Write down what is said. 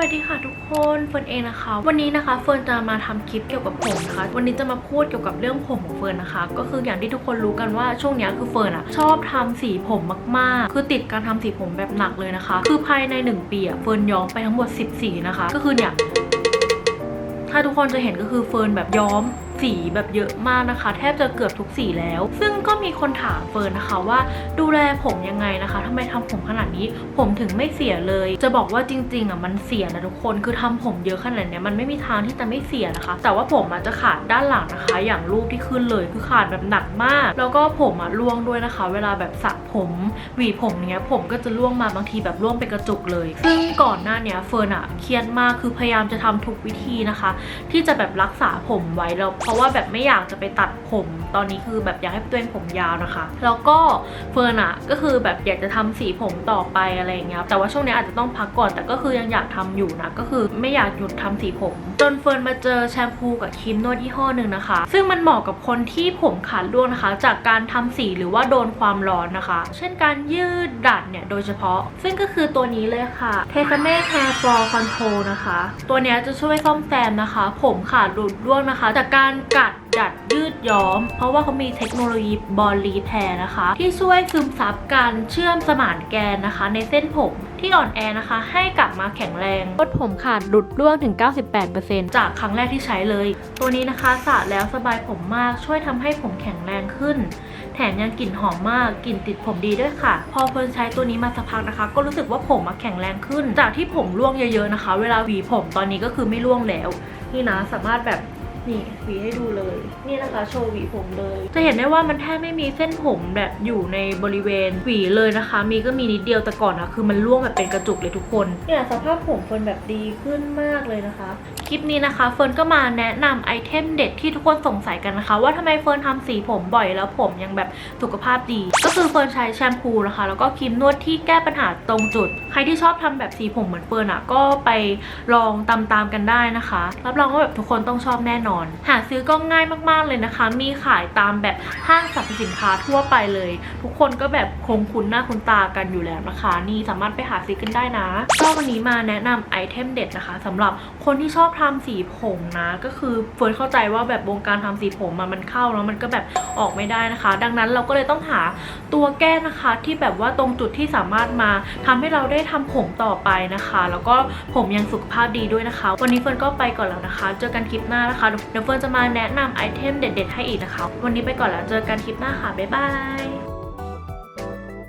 วัสดีค่ะทุกคนเฟิร์นเองนะคะ วันนี้นะคะเฟิร์นจะมาทำคลิปเกี่ยวกับผมนะคะวันนี้จะมาพูดเกี่ยวกับเรื่องผมของเฟิร์นนะคะ ก็คืออย่างที่ทุกคนรู้กันว่าช่วงนี้คือเฟิร์นอะชอบทำสีผมมากๆ คือติดการทำสีผมแบบหนักเลยนะคะ คือภายในหนึ่งปีอะเฟิร์นย้อมไปทั้งหมด10สีนะคะ ก็คือเนี่ยถ้าทุกคนจะเห็นก็คือเฟิร์นแบบย้อม สีแบบเยอะมากนะคะ แทบจะเกือบทุกสีแล้ว ซึ่งก็มีคนถามเฟิร์นนะคะว่าดูแลผมยังไงนะคะทำไมทำผมขนาดนี้ ผมถึงไม่เสียเลย จะบอกว่าจริงๆอะมันเสียนะทุกคนคือทำผมเยอะขนาดนี้มันไม่มีทางที่จะไม่เสียนะคะ แต่ว่าผมอาจจะขาดด้านหลังนะคะ อย่างรูปที่ขึ้นเลยคือขาดแบบหนักมาก แล้วก็ผมอะร่วงด้วยนะคะ เวลาแบบสระผมหวีผมเนี้ยผมก็จะร่วงมาบางทีแบบร่วงเป็นกระจุกเลย ซึ่งก่อนหน้าเนี้ยเฟิร์นอะเครียดมากคือพยายามจะทำทุกวิธีนะคะ ที่จะแบบรักษาผมไว้แล้วพราะว่าแบบไม่อยากจะไปตัดผมตอนนี้คือแบบอยากให้ตัวเองผมยาวนะคะ แล้วก็เฟิร์นอะก็คือแบบอยากจะทำสีผมต่อไปอะไรอย่างเงี้ยแต่ว่าช่วงนี้อาจจะต้องพักก่อน แต่ก็คือยังอยากทำอยู่นะก็คือไม่อยากหยุดทำสีผม จนเฟิร์นมาเจอแชมพูกับครีมนวดยี่ห้อหนึ่งนะคะ ซึ่งมันเหมาะกับคนที่ผมขาดร่วงนะคะ จากการทำสีหรือว่าโดนความร้อนนะคะ เช่นการยืดดัดเนี่ยโดยเฉพาะ ซึ่งก็คือตัวนี้เลยค่ะเทสเม่ Hair Fall Control นะคะ ตัวนี้จะช่วยซ่อมแซมนะคะ ผมขาดหลุดร่วงนะคะ จากการกัดดัดยืดย้อม เพราะว่าเขามีเทคโนโลยีบอลลีแพรนะคะ ที่ช่วยซึมซับการเชื่อมสมานแกนนะคะ ในเส้นผมที่อ่อนแอนะคะ ให้กลับมาแข็งแรงลดผมขาดหลุดร่วงถึง 98%จากครั้งแรกที่ใช้เลย ตัวนี้นะคะสระแล้วสบายผมมากช่วยทำให้ผมแข็งแรงขึ้น แถมยังกลิ่นหอมมากกลิ่นติดผมดีด้วยค่ะ พอเฟิร์นใช้ตัวนี้มาสักพักนะคะ ก็รู้สึกว่าผมมาแข็งแรงขึ้น จากที่ผมร่วงเยอะๆนะคะ เวลาหวีผมตอนนี้ก็คือไม่ร่วงแล้วนี่นะสามารถแบบ นี่หวีให้ดูเลย นี่นะคะโชว์หวีผมเลย จะเห็นได้ว่ามันแทบไม่มีเส้นผมแบบอยู่ในบริเวณหวีเลยนะคะ มีก็มีนิดเดียวแต่ก่อนนะคือมันร่วงแบบเป็นกระจุกเลยทุกคนเนี่ยสภาพผมเฟิร์นแบบดีขึ้นมากเลยนะคะ คลิปนี้นะคะเฟิร์นก็มาแนะนำไอเทมเด็ดที่ทุกคนสงสัยกันนะคะ ว่าทำไมเฟิร์นทำสีผมบ่อยแล้วผมยังแบบสุขภาพดี ก็คือเฟิร์นใช้แชมพูนะคะ แล้วก็ครีมนวดที่แก้ปัญหาตรงจุด ใครที่ชอบทำแบบสีผมเหมือนเฟิร์นอะก็ไปลองตามๆกันได้นะคะ รับรองว่าแบบทุกคนต้องชอบแน่นอนหาซื้อก็ง่ายมากๆเลยนะคะ มีขายตามแบบห้างสรรพสินค้าทั่วไปเลย ทุกคนก็แบบคงคุ้นหน้าคุ้นตากันอยู่แล้วนะคะ นี่สามารถไปหาซื้อกันได้นะก็วันนี้มาแนะนำไอเทมเด็ดนะคะสำหรับคนที่ชอบทำสีผมนะ ก็คือเฟิร์นเข้าใจว่าแบบวงการทำสีผมมันเข้าแล้วมันก็แบบออกไม่ได้นะคะ ดังนั้นเราก็เลยต้องหาตัวแก้นะคะที่แบบว่าตรงจุดที่สามารถมาทำให้เราได้ทำผมต่อไปนะคะ แล้วก็ผมยังสุขภาพดีด้วยนะคะ วันนี้เฟิร์นก็ไปก่อนแล้วนะคะ เจอกันคลิปหน้านะคะเดี๋ยวเฟิร์นจะมาแนะนำไอเทมเด็ด ๆ ให้อีกนะคะ วันนี้ไปก่อนแล้วเจอกันคลิปหน้าค่ะ บ๊ายบาย